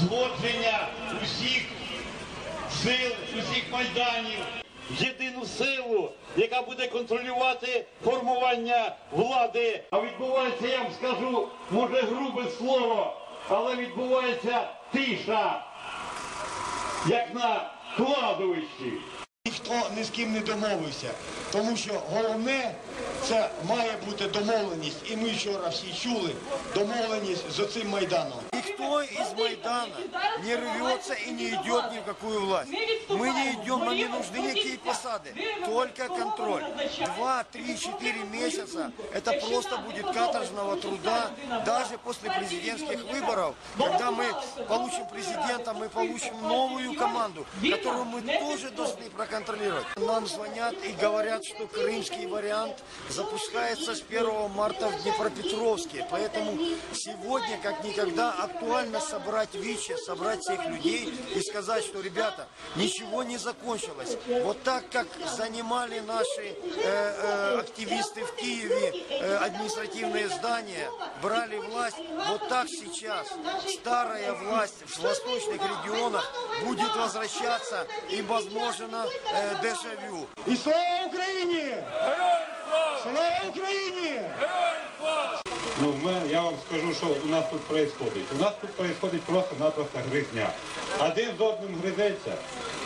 згодження усіх сил, усіх майданів, єдину силу, яка буде контролювати формування влади. А відбувається, я вам скажу, може грубе слово, але відбувається тиша, як на кладовищі. Ніхто ні з ким не домовився, тому що головне це має бути домовленість. І ми вчора всі чули домовленість з оцим майданом. Никто из Майдана не рвется и не идет ни в какую власть. Мы не идем, нам не нужны никакие посады, только контроль. Два, три, четыре месяца – это просто будет каторжного труда. Даже после президентских выборов, когда мы получим президента, мы получим новую команду, которую мы тоже должны проконтролировать. Нам звонят и говорят, что крымский вариант запускается с 1 марта в Днепропетровске. Поэтому сегодня, как никогда, актуально собрать ВИЧи, собрать всех людей и сказать, что, ребята, ничего не закончилось. Вот так, как занимали наши э, э, активисты в Киеве э, административные здания, брали власть, вот так сейчас старая власть в восточных регионах будет возвращаться и, возможно, э, дежавю. І слава Україні! Слава Україні! Ну, я вам скажу, що у нас тут происходит. У нас тут происходит просто-напросто гризня. Один з одним гризеться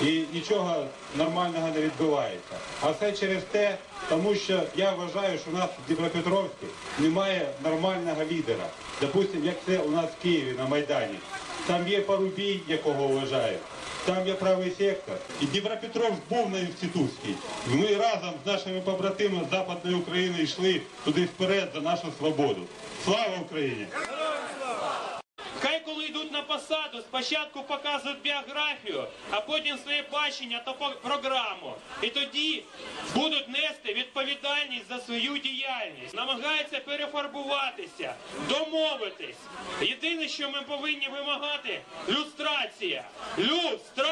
і нічого нормального не відбувається. А все через те, тому що я вважаю, що у нас в Дніпропетровську немає нормального лідера. Допустим, як це у нас в Києві на Майдані. Там є Парубій, якого вважаю. Там є правий сектор. І Дніпропетровськ був на інститутській. Ми разом з нашими побратимами Западної України йшли туди вперед за нашу свободу. Слава Україні! На посаду, спочатку показують біографію, а потім своє бачення та програму. І тоді будуть нести відповідальність за свою діяльність. Намагаються перефарбуватися, домовитись. Єдине, що ми повинні вимагати. Люстрація! Люстрація!